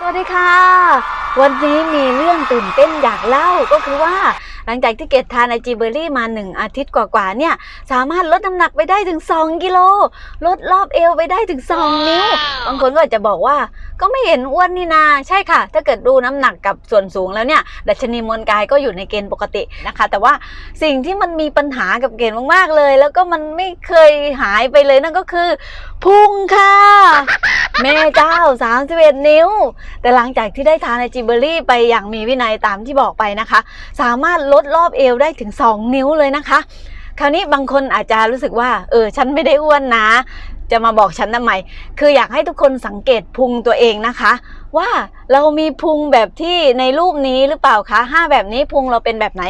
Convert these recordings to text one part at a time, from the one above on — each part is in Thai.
สวัสดีค่ะ วันนี้มีเรื่องตื่นเต้นอยากเล่าก็คือว่า หลังจากที่เกดทานไอจีเบอรี่มาหนึ่งอาทิตย์กว่าๆเนี่ย สามารถลดน้ำหนักไปได้ถึง 2 กิโล ลดรอบเอวไปได้ถึง 2 นิ้ว บางคนก็อาจจะบอกว่า ก็ไม่เห็นอ้วนนี่นา ใช่ค่ะ ถ้าเกิดดูน้ำหนักกับส่วนสูงแล้วเนี่ย ดัชนีมวลกายก็อยู่ในเกณฑ์ปกตินะคะ แต่ว่าสิ่งที่มันมีปัญหากับเกณฑ์มากๆเลย แล้วก็มันไม่เคยหายไปเลยนั่นก็คือพุงค่ะ แม่เจ้า 31 นิ้ว แต่หลังจากที่ได้ทานไอจิเบอรี่ไปอย่างมีวินัยตามที่บอกไปนะคะ สามารถลดรอบเอวได้ถึง 2 นิ้วเลยนะคะ คราวนี้บางคนอาจจะรู้สึกว่า เออ ฉันไม่ได้อ้วนนะ จะมาบอกฉันทำไม คืออยากให้ทุกคนสังเกตพุงตัวเองนะคะ ว่าเรามีพุงแบบที่ในรูปนี้หรือเปล่าคะห้าแบบนี้พุงเราเป็นแบบไหน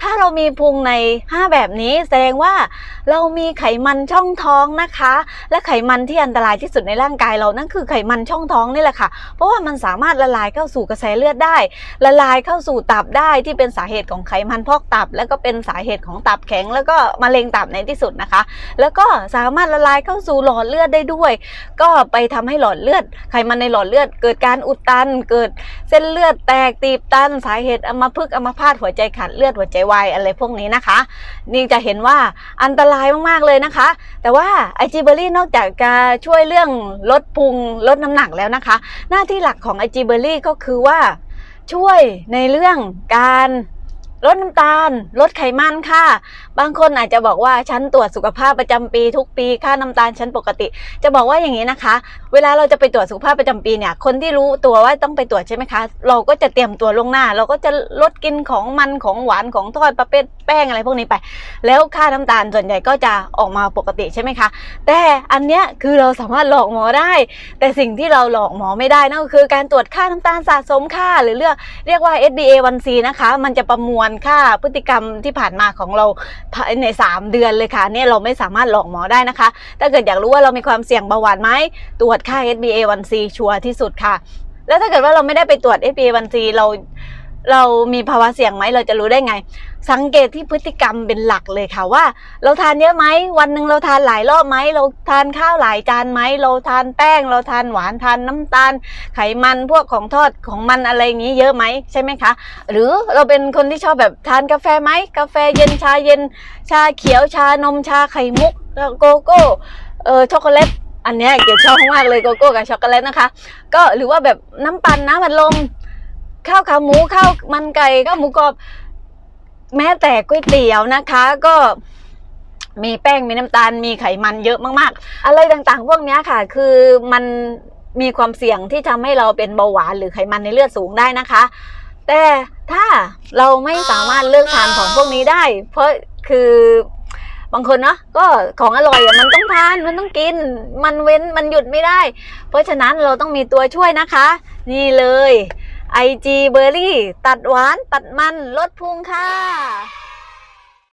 ถ้าเรามีพุงใน5แบบนี้แสดงว่าเรามีไขมันช่องท้องนะคะ และไขมันที่อันตรายที่สุดในร่างกายเรานั่นคือไขมันช่องท้องนี่แหละค่ะ เพราะว่ามันสามารถละลายเข้าสู่กระแสเลือดได้ ละลายเข้าสู่ตับได้ที่เป็นสาเหตุของไขมันพอกตับ แล้วก็เป็นสาเหตุของตับแข็ง แล้วก็มะเร็งตับในที่สุดนะคะ แล้วก็สามารถละลายเข้าสู่หลอดอดเลือดได้ด้วย ก็ไปทำให้หลอดเลือด ไขมันในหลอดเลือด เกิดการอุดตัน เกิดเส้นเลือดแตกตีบตัน สาเหตุอัมพฤกษ์อัมพาตหัวใจขาดเลือดหัวใจวายอะไรพวกนี้นะคะ นี่จะเห็นว่าอันตรายมากๆเลยนะคะ แต่ว่าไอจีเบอรี่นอกจากจะช่วยเรื่องลดพุงลดน้ำหนักแล้วนะคะ หน้าที่หลักของไอจีเบอรี่ก็คือว่าช่วยในเรื่องการ ลดน้ำตาล ลดไขมันค่ะ บางคนอาจจะบอกว่าฉันตรวจสุขภาพประจำปี ทุกปีค่าน้ำตาลฉันปกติ จะบอกว่าอย่างนี้นะคะ เวลาเราจะไปตรวจสุขภาพประจำปีเนี่ย คนที่รู้ตัวว่าต้องไปตรวจใช่ไหมคะ เราก็จะเตรียมตัวล่วงหน้า เราก็จะลดกินของมันของหวานของทอดประเภทแป้งอะไรพวกนี้ไป แล้วค่าน้ำตาลส่วนใหญ่ก็จะออกมาปกติใช่ไหมคะ แต่อันเนี้ยคือเราสามารถหลอกหมอได้ แต่สิ่งที่เราหลอกหมอไม่ได้นั่นก็คือการตรวจค่าน้ำตาลสะสมค่าหรือเรียกเรียกว่า SDA1C นะคะ มันจะประมวลค่าพฤติกรรมที่ผ่านมาของเราภายใน 3 เดือนเลยค่ะเนี่ยเราไม่สามารถหลอกหมอได้นะคะ ถ้าเกิดอยากรู้ว่าเรามีความเสี่ยงเบาหวานไหมตรวจค่า HbA1c ชัวร์ที่สุดค่ะ แล้วถ้าเกิดว่าเราไม่ได้ไปตรวจ HbA1c เรา เรามีภาวะเสี่ยงไหมเราจะรู้ได้ไง สังเกตที่พฤติกรรมเป็นหลักเลยค่ะว่า เราทานเยอะไหมวันหนึ่งเราทานหลายรอบไหมเราทานข้าวหลายจานไหมเราทานแป้ง เราทานหวานทานน้ำตาล ไขมันพวกของทอดของมันอะไรอย่างนี้เยอะไหมใช่ไหมคะ หรือเราเป็นคนที่ชอบแบบทานกาแฟไหมกาแฟเย็นชาเย็น ชาเขียวชานมชาไข่มุกโกโก้เออช็อกโกแลตอันนี้ยเกดชอบมากเลยโกโก้กับช็อกโกแลตนะคะ ก็หรือว่าแบบน้ำปั่นน้ำมันลม ข้าวขาหมูข้าวมันไก่ข้าวหมูกรอบ แม้แต่ก๋วยเตี๋ยวนะคะ ก็มีแป้งมีน้ำตาลมีไขมันเยอะมากๆ อะไรต่างๆ พวกนี้ค่ะ คือมันมีความเสี่ยงที่ทำให้เราเป็นเบาหวานหรือไขมันในเลือดสูงได้นะคะ แต่ถ้าเราไม่สามารถเลือกทานของพวกนี้ได้ เพราะคือบางคนเนาะก็ของอร่อยมันต้องทานมันต้องกิน มันเว้นมันหยุดไม่ได้ เพราะฉะนั้นเราต้องมีตัวช่วยนะคะ นี่เลย ไอจีเบอร์รี่ ตัดหวานตัดมันลดพุงค่ะ